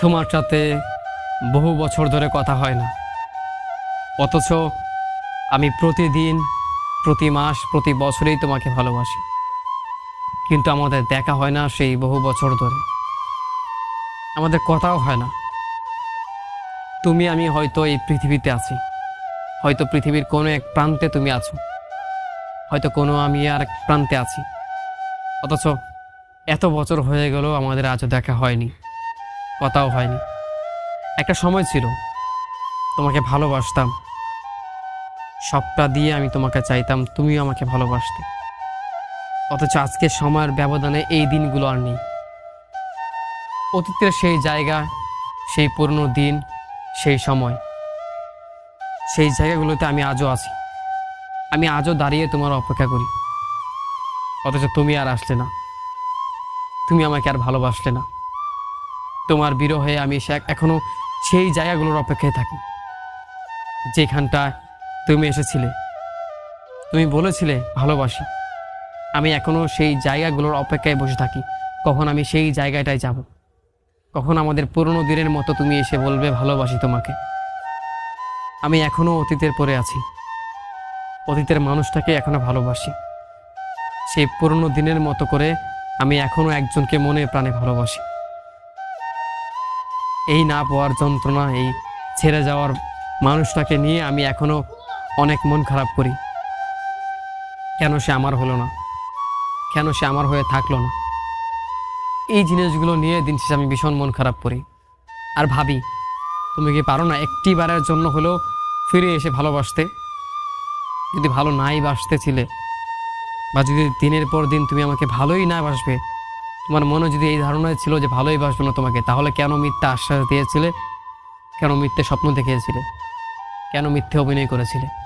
তোমার সাথে বহু বছর ধরে কথা হয় না। অথচ আমি প্রতিদিন, প্রতি মাস, প্রতি বছরেই তোমাকে ভালোবাসি। কিন্তু আমাদের দেখা হয় না সেই বহু বছর ধরে। আমাদের কথাও হয় না। তুমি, আমি হয়তো এই পৃথিবীতে আছি। হয়তো পৃথিবীর কোনো এক প্রান্তে তুমি আছো। হয়তো কোনো আমি আর এক প্রান্তে আছি। অথচ এত বছর হয়ে গেল আমাদের আজও দেখা হয়নি। কথাও হয়নি। একটা সময় ছিল, তোমাকে ভালোবাসতাম। সবটা দিয়ে আমি তোমাকে চাইতাম, তুমিও আমাকে ভালোবাসতে। অথচ আজকের সময়ের ব্যবধানে এই দিনগুলো আর নেই। অতীতের সেই জায়গা, সেই পুরনো দিন, সেই সময়। সেই জায়গাগুলোতে আমি আজও আছি। আমি আজও দাঁড়িয়ে তোমার অপেক্ষা করি। অথচ তুমি আর আসলে না। তুমি আমাকে আর ভালোবাসলে না। তোমার বিরহে আমি সে- এখনও সেই জায়গাগুলোর অপেক্ষায় থাকি, যেখানটা তুমি এসেছিলে। তুমি বলেছিলে, ভালোবাসি। আমি এখনও সেই জায়গাগুলোর অপেক্ষায় বসে থাকি, কখন আমি সেই জায়গাটায় যাব। কখন আমাদের পুরনো দিনের মতো তুমি এসে বলবে, ভালোবাসি তোমাকে। আমি এখনও অতীতের পরে আছি। অতীতের মানুষটাকে এখনও ভালোবাসি। সেই পুরনো দিনের মতো করে আমি এখনও একজনকে মনে প্রাণে ভালোবাসি। এই না পাওয়ার যন্ত্রণা, এই ছেড়ে যাওয়ার মানুষটাকে নিয়ে আমি এখনও অনেক মন খারাপ করি। কেন সে আমার হলো না? কেন সে আমার হয়ে থাকল না? এই জিনিসগুলো নিয়ে দিন শেষে আমি ভীষণ মন খারাপ করি। আর ভাবি, তুমি কি পারো না একটি বারের জন্য হলেও ফিরে এসে ভালোবাসতে? যদি ভালো নাই বাসতে ছিলে, বা যদি দিনের পর দিন তুমি আমাকে ভালোই না বাসবে তোমার মনে যদি এই ধারণায় ছিল যে ভালোই বাসবো না তোমাকে, তাহলে কেন মিথ্যা আশ্বাস দিয়েছিলে? কেন মিথ্যে স্বপ্ন দেখিয়েছিলে? কেন মিথ্যে অভিনয় করেছিলে?